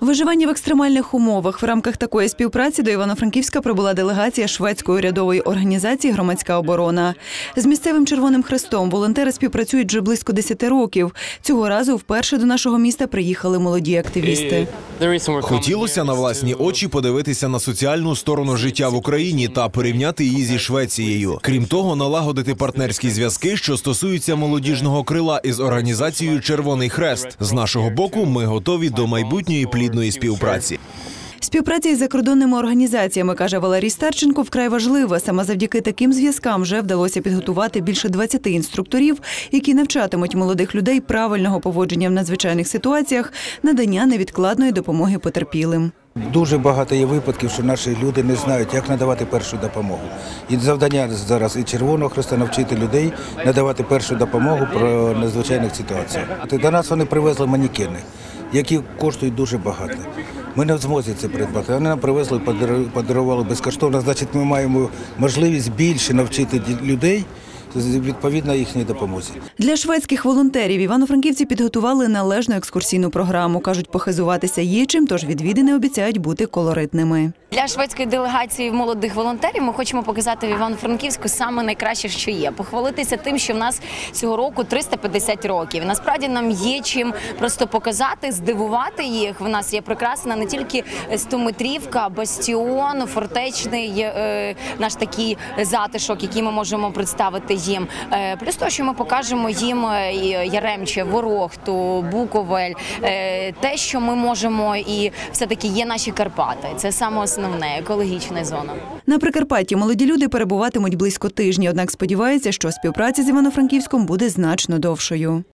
Виживання в екстремальних умовах в рамках такої співпраці до Івано-Франківська прибула делегація шведської урядової організації Громадська оборона з місцевим Червоним Хрестом. Волонтери співпрацюють вже близько 10 років. Цього разу вперше до нашого міста приїхали молоді активісти. Хотілося на власні очі подивитися на соціальну сторону життя в Україні та порівняти її зі Швецією. Крім того, налагодити партнерські зв'язки, що стосуються молодіжного крила із організацією Червоний Хрест. З нашого боку, ми готові до майбутньої плідної співпраці. Співпраця із закордонними організаціями, каже Валерій Старченко, вкрай важлива. Саме завдяки таким зв'язкам вже вдалося підготувати більше 20 інструкторів, які навчатимуть молодих людей правильного поводження в надзвичайних ситуаціях, надання невідкладної допомоги потерпілим. Дуже багато є випадків, що наші люди не знають, як надавати першу допомогу. І завдання зараз і Червоного Христа навчити людей надавати першу допомогу про надзвичайних ситуаціях. До нас вони привезли манікени, які коштують дуже багато. Ми не в змозі це придбати. Вони нам привезли, подару- подарували безкоштовно. Значить, ми маємо можливість більше навчити людей відповідно їхній допомозі. Для шведських волонтерів івано-франківці підготували належну екскурсійну програму. кажуть, похизуватися є чим, тож відвідини обіцяють бути колоритними. Для шведської делегації молодих волонтерів ми хочемо показати в Івано-Франківську саме найкраще, що є. Похвалитися тим, що в нас цього року 350 років. Насправді нам є чим просто показати, здивувати їх. В нас є прекрасна не тільки стометрівка, бастіон, фортечний е, наш такий затишок, який ми можемо представити їм. Е, плюс того, що ми покажемо їм е, Яремче, Ворохту, Буковель, те, що ми можемо, і все таки є наші Карпати. Це саме основне екологічна зона. На Прикарпатті молоді люди перебуватимуть близько тижня, однак сподіваються, що співпраця з Івано-Франківськом буде значно довшою.